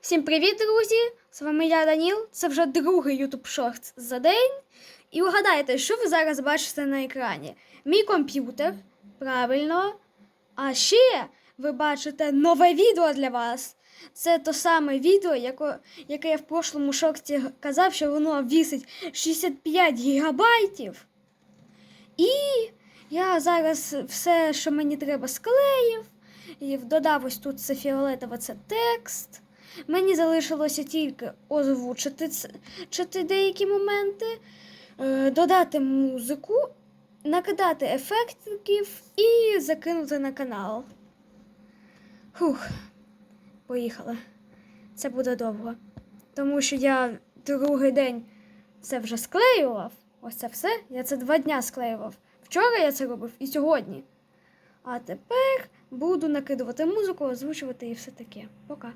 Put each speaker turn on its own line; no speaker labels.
Всім привіт, друзі! З вами я Даніл. Це вже другий YouTube Shorts за день. І угадайте, що ви зараз бачите на екрані? Мій комп'ютер, правильно. А ще ви бачите нове відео для вас. Це то саме відео, яко, яке я в прошлому шорті казав, що воно вісить 65 гігабайтів. І я зараз все, що мені треба, склеїв. І додав ось тут це фіолетове, це текст. Мені залишилося тільки озвучити чити деякі моменти, е, додати музику, накидати ефектів і закинути на канал. Фух, поїхали. Це буде довго. Тому що я другий день це вже склеював. Ось це все. Я це два дня склеював. Вчора я це робив і сьогодні. А тепер буду накидувати музику, озвучувати і все таке. Пока.